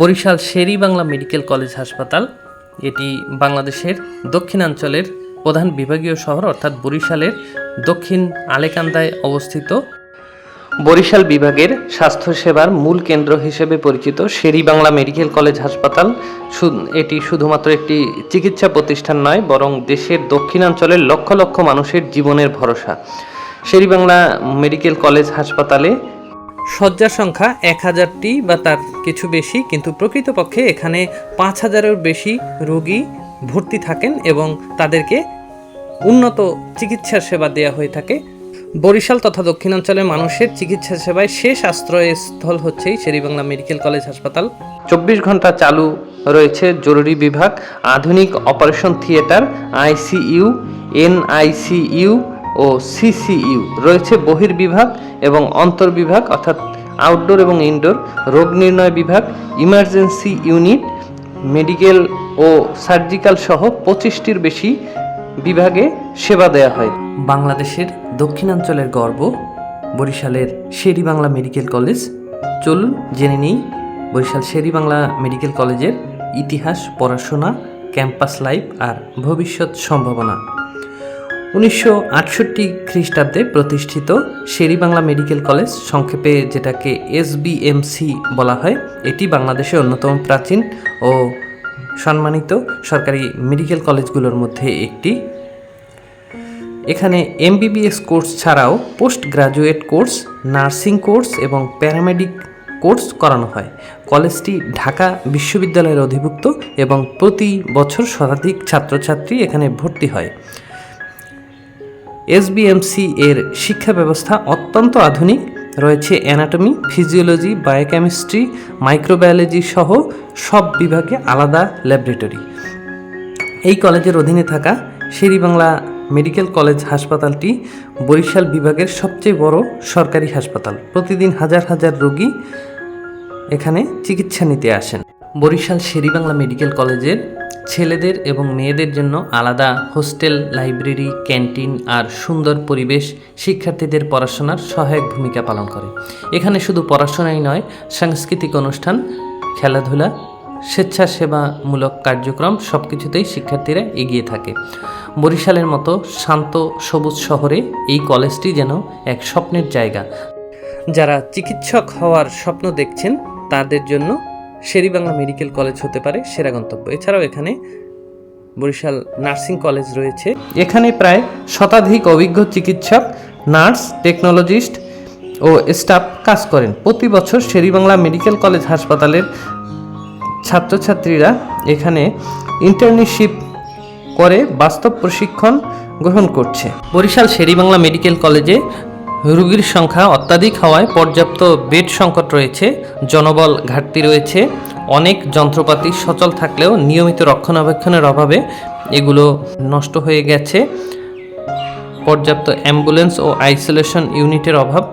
Barishal Sherry Bangla medical college হাসপাতাল, এটি বাংলাদেশের দক্ষিণাঞ্চলের প্রধান বিভাগীয় শহর, অর্থাৎ বরিশালের দক্ষিণ আলেকান্দায় অবস্থিত। বরিশাল বিভাগের স্বাস্থ্যসেবার মূল কেন্দ্র হিসেবে পরিচিত শেরি বাংলা মেডিকেল কলেজ হাসপাতাল এটি শুধুমাত্র একটি চিকিৎসা প্রতিষ্ঠান নয়, বরং দেশের দক্ষিণাঞ্চলের লক্ষ লক্ষ মানুষের জীবনের ভরসা। শেরি বাংলা মেডিকেল কলেজ হাসপাতালে শয্যা সংখ্যা এক হাজারটি বা তার কিছু বেশি, কিন্তু প্রকৃতপক্ষে এখানে পাঁচ হাজারের বেশি রোগী ভর্তি থাকেন এবং তাদেরকে উন্নত চিকিৎসা সেবা দেওয়া হয়ে থাকে। বরিশাল তথা দক্ষিণাঞ্চলের মানুষের চিকিৎসা সেবায় শেষ আশ্রয়স্থল হচ্ছে এই শেরিবাংলা মেডিকেল কলেজ হাসপাতাল। চব্বিশ ঘণ্টা চালু রয়েছে জরুরি বিভাগ, আধুনিক অপারেশন থিয়েটার, আইসিইউ, এনআইসিইউ ও সিসিইউ রয়েছে বহির্বিভাগ এবং অন্তর্বিভাগ, অর্থাৎ আউটডোর এবং ইনডোর রোগ নির্ণয় বিভাগ ইমার্জেন্সি ইউনিট মেডিকেল ও সার্জিক্যাল সহ পঁচিশটির বেশি বিভাগে সেবা দেয়া হয়। বাংলাদেশের দক্ষিণাঞ্চলের গর্ব, বরিশালের শেরি বাংলা মেডিকেল কলেজ। চলুন জেনে নিই বরিশাল শেরি বাংলা মেডিকেল কলেজের ইতিহাস, পড়াশোনা, ক্যাম্পাস লাইফ আর ভবিষ্যৎ সম্ভাবনা। উনিশশো আটষট্টি খ্রিস্টাব্দে প্রতিষ্ঠিত শেরি বাংলা মেডিকেল কলেজ, সংক্ষেপে যেটাকে এসবিএমসি বলা হয়, এটি বাংলাদেশের অন্যতম প্রাচীন ও সম্মানিত সরকারি মেডিকেল কলেজগুলোর মধ্যে একটি। এখানে এমবিবিএস কোর্স ছাড়াও post graduate course, nursing course এবং প্যারামেডিক কোর্স করানো হয়। কলেজটি ঢাকা বিশ্ববিদ্যালয়ের অধিভুক্ত এবং প্রতি বছর শতাধিক ছাত্রছাত্রী এখানে ভর্তি হয়। এসবিএমসি এর শিক্ষা ব্যবস্থা অত্যন্ত আধুনিক। রয়েছে অ্যানাটমি ফিজিওলজি বায়োকেমিস্ট্রি মাইক্রোবায়োলজি সহ সব বিভাগে আলাদা ল্যাবরেটরি এই কলেজের অধীনে থাকা শেরিবাংলা মেডিকেল কলেজ হাসপাতালটি বরিশাল বিভাগের সবচেয়ে বড় সরকারি হাসপাতাল। প্রতিদিন হাজার হাজার রোগী এখানে চিকিৎসা নিতে আসেন। বরিশাল শেরিবাংলা মেডিকেল কলেজের ছেলেদের এবং মেয়েদের জন্য আলাদা হোস্টেল, লাইব্রেরি, ক্যান্টিন আর সুন্দর পরিবেশ শিক্ষার্থীদের পড়াশোনার সহায়ক ভূমিকা পালন করে। এখানে শুধু পড়াশোনাই নয়, সাংস্কৃতিক অনুষ্ঠান, খেলাধুলা, স্বেচ্ছাসেবামূলক কার্যক্রম সব কিছুতেই শিক্ষার্থীরা এগিয়ে থাকে। বরিশালের মতো শান্ত, সবুজ শহরে এই কলেজটি যেন এক স্বপ্নের জায়গা। যারা চিকিৎসক হওয়ার স্বপ্ন দেখছেন, তাদের জন্য শেরিবাংলা মেডিকেল কলেজ হতে পারে সেরা গন্তব্য। এছাড়াও এখানে বরিশাল নার্সিং কলেজ রয়েছে। এখানে প্রায় শতাধিক অভিজ্ঞ চিকিৎসক নার্স টেকনোলজিস্ট ও স্টাফ কাজ করেন। প্রতি বছর শেরিবাংলা মেডিকেল কলেজ হাসপাতালের ছাত্রছাত্রীরা এখানে ইন্টার্নশিপ করে বাস্তব প্রশিক্ষণ গ্রহণ করছে। বরিশাল শেরিবাংলা মেডিকেল কলেজে রোগীর সংখ্যা অত্যাধিক হওয়ায় পর্যাপ্ত বেড সংকট রয়েছে, জনবল ঘাটতি রয়েছে, অনেক যন্ত্রপাতি সচল থাকলেও নিয়মিত রক্ষণাবেক্ষণের অভাবে এগুলো নষ্ট হয়ে গেছে। পর্যাপ্ত অ্যাম্বুলেন্স ও আইসোলেশন ইউনিটের অভাব।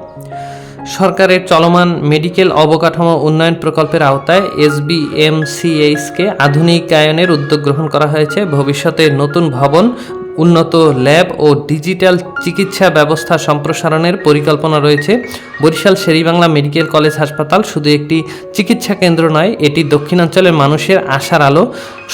সরকারের চলমান মেডিকেল অবকাঠামো উন্নয়ন প্রকল্পের আওতায় এসবিএমসিএইচকে আধুনিকায়নের উদ্যোগ গ্রহণ করা হয়েছে। ভবিষ্যতে নতুন ভবন উন্নত ল্যাব ও ডিজিটাল চিকিৎসা ব্যবস্থা সম্প্রসারণের পরিকল্পনা রয়েছে। বরিশাল শেরিবাংলা মেডিকেল কলেজ হাসপাতাল শুধু একটি চিকিৎসা কেন্দ্র নয়, এটি দক্ষিণাঞ্চলের মানুষের আশার আলো।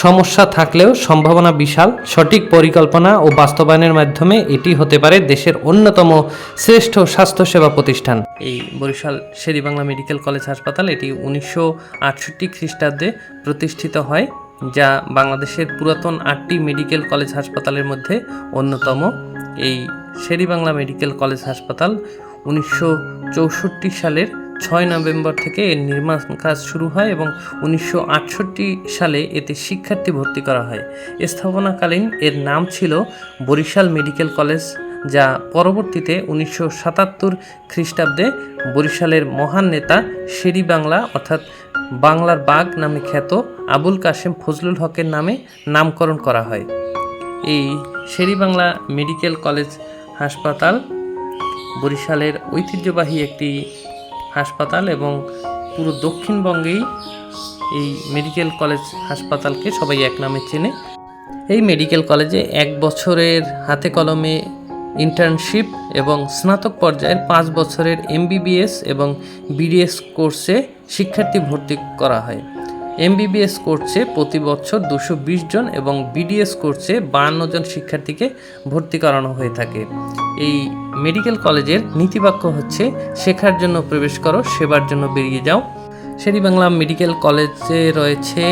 সমস্যা থাকলেও সম্ভাবনা বিশাল। সঠিক পরিকল্পনা ও বাস্তবায়নের মাধ্যমে এটি হতে পারে দেশের অন্যতম শ্রেষ্ঠ স্বাস্থ্যসেবা প্রতিষ্ঠান। এই বরিশাল শেরিবাংলা মেডিকেল কলেজ হাসপাতাল এটি উনিশশো আটষট্টি খ্রিস্টাব্দে প্রতিষ্ঠিত হয়। যা বাংলাদেশের পুরাতন আটটি মেডিকেল কলেজ হাসপাতালের মধ্যে অন্যতম। এই শেরিবাংলা মেডিকেল কলেজ হাসপাতাল উনিশশো চৌষট্টি সালের ছয় নভেম্বর থেকে এর নির্মাণ কাজ শুরু হয় এবং উনিশশো আটষট্টি সালে এতে শিক্ষার্থী ভর্তি করা হয়। স্থাপনাকালীন এর নাম ছিল বরিশাল মেডিকেল কলেজ, যা পরবর্তীতে উনিশশো সাতাত্তর খ্রিস্টাব্দে বরিশালের মহান নেতা শেরি বাংলা অর্থাৎ বাংলার বাঘ নামে খ্যাত আবুল কাশেম ফজলুল হকের নামে নামকরণ করা হয়। এই শেরি বাংলা মেডিকেল কলেজ হাসপাতাল বরিশালের ঐতিহ্যবাহী একটি হাসপাতাল এবং পুরো দক্ষিণবঙ্গেই এই মেডিকেল কলেজ হাসপাতালকে সবাই এক নামে চেনে। এই মেডিকেল কলেজে এক বছরের হাতে কলমে ইন্টার্নশিপ এবং স্নাতক পর্যায়ের পাঁচ বছরের এমবিবিএস এবং বিডিএস কোর্সে শিক্ষার্থী ভর্তি করা হয়। এমবিবিএস কোর্সে প্রতি বছর দুশো জন এবং বিডিএস কোর্সে বাহান্ন জন শিক্ষার্থীকে ভর্তি করানো হয়ে থাকে। এই মেডিকেল কলেজের নীতিবাক্য হচ্ছে, শেখার জন্য প্রবেশ করো, সেবার জন্য বেরিয়ে যাও। শেরিবাংলা মেডিকেল কলেজে রয়েছে।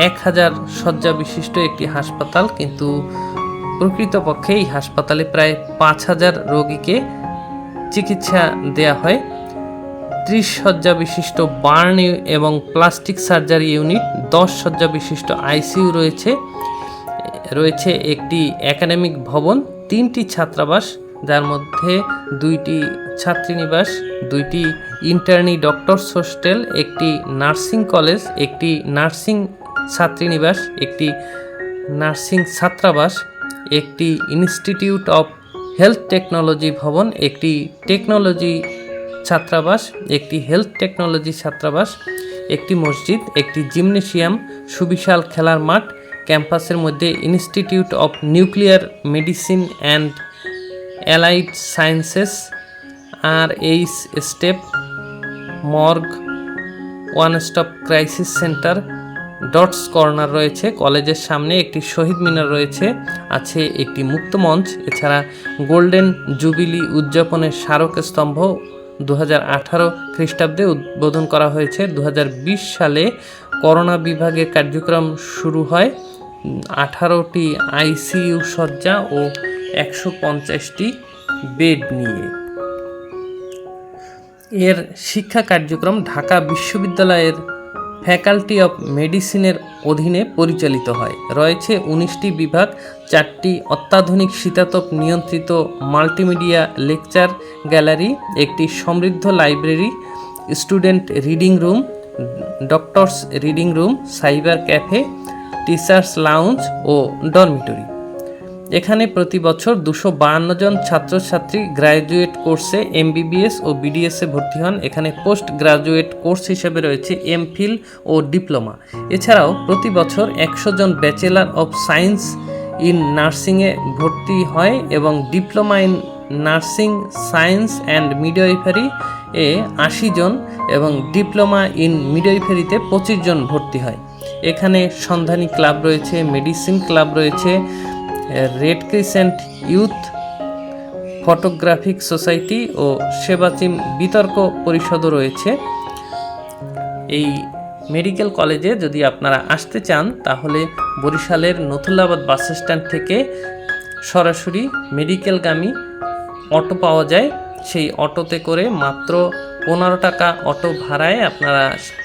এক হাজার শয্যা বিশিষ্ট একটি হাসপাতাল, কিন্তু প্রকৃতপক্ষে এই হাসপাতালে প্রায় পাঁচ হাজার রোগীকে চিকিৎসা দেয়া হয়। ত্রিশ শয্যা বিশিষ্ট বার্ন এবং প্লাস্টিক সার্জারি ইউনিট, দশ শয্যা বিশিষ্ট আইসিইউ রয়েছে রয়েছে একটি একাডেমিক ভবন, তিনটি ছাত্রাবাস, যার মধ্যে দুইটি ছাত্রীনিবাস, দুইটি ইন্টার্নি ডক্টরস হোস্টেল, একটি নার্সিং কলেজ, একটি নার্সিং ছাত্রীনিবাস, একটি নার্সিং ছাত্রাবাস, একটি ইনস্টিটিউট অফ হেলথ টেকনোলজি ভবন, একটি টেকনোলজি ছাত্রাবাস, একটি হেলথ টেকনোলজি ছাত্রাবাস, একটি মসজিদ, একটি জিমনেশিয়াম সুবিশাল খেলার মাঠ, ক্যাম্পাসের মধ্যে institute of nuclear medicine and allied sciences R H step morgue one stop crisis centre DOTS corner রয়েছে। কলেজের সামনে একটি শহীদ মিনার রয়েছে। আছে একটি মুক্ত মঞ্চ। এছাড়া গোল্ডেন জুবিলি উদযাপনের স্মারক স্তম্ভ দু হাজার আঠারো খ্রিস্টাব্দে উদ্বোধন করা হয়েছে। দু হাজার বিশ সালে করোনা বিভাগে কার্যক্রম শুরু হয়। আঠারোটি আইসিইউ শয্যা ও একশো পঞ্চাশটি বেড নিয়ে। এর শিক্ষা কার্যক্রম ঢাকা বিশ্ববিদ্যালয়ের ফ্যাকাল্টি অফ মেডিসিনের অধীনে পরিচালিত হয়। রয়েছে উনিশটি বিভাগ, চারটি অত্যাধুনিক শীতাতপ নিয়ন্ত্রিত মাল্টিমিডিয়া লেকচার গ্যালারি, একটি সমৃদ্ধ library, student reading room, doctors reading room, cyber cafe, teachers lounge ও ডরমিটরি। এখানে প্রতি বছর দুশো বাহান্ন জন ছাত্রছাত্রী গ্র্যাজুয়েট কোর্সে এমবিবিএস ও বিডিএসে ভর্তি হন। এখানে পোস্ট গ্রাজুয়েট কোর্স হিসেবে রয়েছে এমফিল ও ডিপ্লোমা এছাড়াও প্রতি বছর একশো জন ব্যাচেলার অফ সায়েন্স ইন নার্সিংয়ে ভর্তি হয় এবং diploma in nursing science and midwifery এ আশি জন এবং ডিপ্লোমা ইন মিডওয়াইফারিতে পঁচিশ জন ভর্তি হয়। এখানে সন্ধানী ক্লাব রয়েছে মেডিসিন ক্লাব রয়েছে red crescent youth photographic society ও সেবাচিম বিতর্ক পরিষদও রয়েছে। এই মেডিকেল কলেজে যদি আপনারা আসতে চান, তাহলে বরিশালের নথুল্লাবাদ বাস স্ট্যান্ড থেকে সরাসরি মেডিকেলগামী অটো পাওয়া যায়। সেই অটোতে করে মাত্র পনেরো টাকা অটো ভাড়ায় আপনারা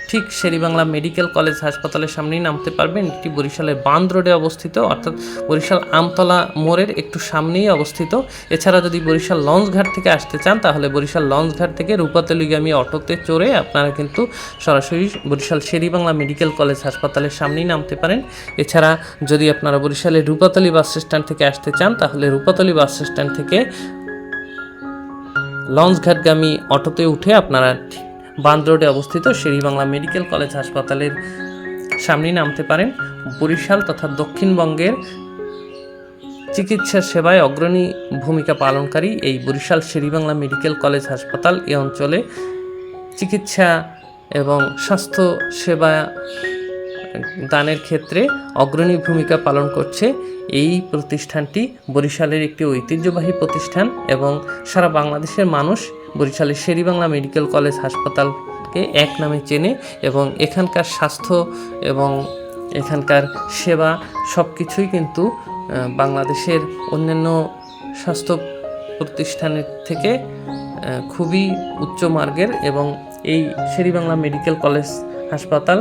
ঠিক শেরিবাংলা মেডিকেল কলেজ হাসপাতালের সামনেই নামতে পারবেন। এটি বরিশালের বান্দ রোডে অবস্থিত, অর্থাৎ বরিশাল আমতলা মোড়ের একটু সামনেই অবস্থিত। এছাড়া যদি বরিশাল লঞ্চঘাট থেকে আসতে চান, তাহলে বরিশাল লঞ্চঘাট থেকে রূপাতলিগামী অটোতে চড়ে আপনারা কিন্তু সরাসরি বরিশাল শেরিবাংলা মেডিকেল কলেজ হাসপাতালের সামনেই নামতে পারেন। এছাড়া যদি আপনারা বরিশালের রূপাতলি বাস স্ট্যান্ড থেকে আসতে চান, তাহলে রূপাতলি বাস স্ট্যান্ড থেকে লঞ্চঘাটগামী অটোতে উঠে আপনারা বান্দ রোডে অবস্থিত শেরিবাংলা মেডিকেল কলেজ হাসপাতালের সামনে নামতে পারেন বরিশাল তথা দক্ষিণবঙ্গের চিকিৎসা সেবায় অগ্রণী ভূমিকা পালনকারী এই বরিশাল শেরিবাংলা মেডিকেল কলেজ হাসপাতাল এ অঞ্চলে চিকিৎসা এবং স্বাস্থ্য সেবা দানের ক্ষেত্রে অগ্রণী ভূমিকা পালন করছে এই প্রতিষ্ঠানটি। বরিশালের একটি ঐতিহ্যবাহী প্রতিষ্ঠান এবং সারা বাংলাদেশের মানুষ বরিশালের শেরিবাংলা মেডিকেল কলেজ হাসপাতালকে এক নামে চেনে এবং এখানকার স্বাস্থ্য এবং এখানকার সেবা সব কিছুই কিন্তু বাংলাদেশের অন্যান্য স্বাস্থ্য প্রতিষ্ঠানের থেকে খুবই উচ্চ মার্গের এবং এই শেরিবাংলা মেডিকেল কলেজ হাসপাতাল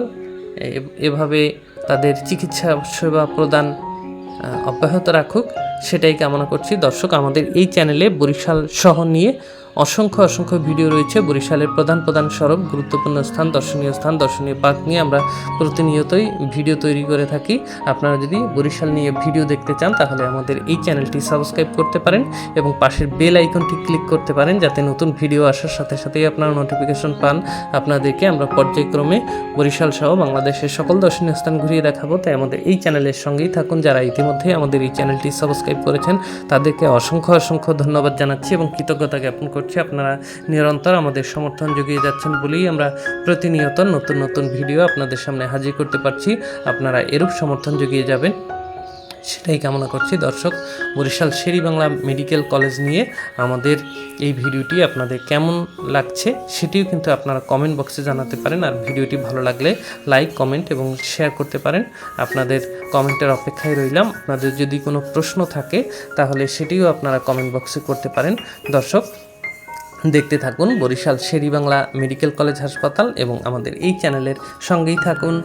এভাবে তাদের চিকিৎসা সেবা প্রদান অব্যাহত রাখুক। সেটাই কামনা করছি। দর্শক, আমাদের এই চ্যানেলে বরিশাল শহর নিয়ে অসংখ্য অসংখ্য ভিডিও রয়েছে। বরিশালের প্রধান প্রধান সড়ক, গুরুত্বপূর্ণ স্থান, দর্শনীয় স্থান, দর্শনীয় পার্ক নিয়ে আমরা প্রতিনিয়তই ভিডিও তৈরি করে থাকি। আপনারা যদি বরিশাল নিয়ে ভিডিও দেখতে চান, তাহলে আমাদের এই চ্যানেলটি সাবস্ক্রাইব করতে পারেন এবং পাশের বেল আইকনটি ক্লিক করতে পারেন, যাতে নতুন ভিডিও আসার সাথে সাথেই আপনারা নোটিফিকেশন পান। আপনাদেরকে আমরা পর্যায়ক্রমে বরিশাল সহ বাংলাদেশের সকল দর্শনীয় স্থান ঘুরিয়ে দেখাবো। তাই আমাদের এই চ্যানেলের সঙ্গেই থাকুন। যারা ইতিমধ্যে আমাদের এই চ্যানেলটি সাবস্ক্রাইব করেছেন, তাদেরকে অসংখ্য অসংখ্য ধন্যবাদ জানাচ্ছি এবং কৃতজ্ঞতা জ্ঞাপন করছি। করছি, আপনারা নিরন্তর আমাদের সমর্থন জুগিয়ে যাচ্ছেন বলেই আমরা প্রতিনিয়ত নতুন নতুন ভিডিও আপনাদের সামনে হাজির করতে পারছি। আপনারা এরূপ সমর্থন জুগিয়ে যাবেন, সেটাই কামনা করছি। দর্শক, বরিশাল শেরি বাংলা মেডিকেল কলেজ নিয়ে আমাদের এই ভিডিওটি আপনাদের কেমন লাগছে, সেটিও কিন্তু আপনারা কমেন্ট বক্সে জানাতে পারেন। আর ভিডিওটি ভালো লাগলে লাইক, কমেন্ট এবং শেয়ার করতে পারেন। আপনাদের কমেন্টের অপেক্ষায় রইলাম। আপনাদের যদি কোনো প্রশ্ন থাকে, তাহলে সেটিও আপনারা কমেন্ট বক্সে করতে পারেন। দর্শক দেখতে থাকুন বরিশাল শেরি বাংলা মেডিকেল কলেজ হাসপাতাল এবং আমাদের এই চ্যানেলের সঙ্গেই থাকুন।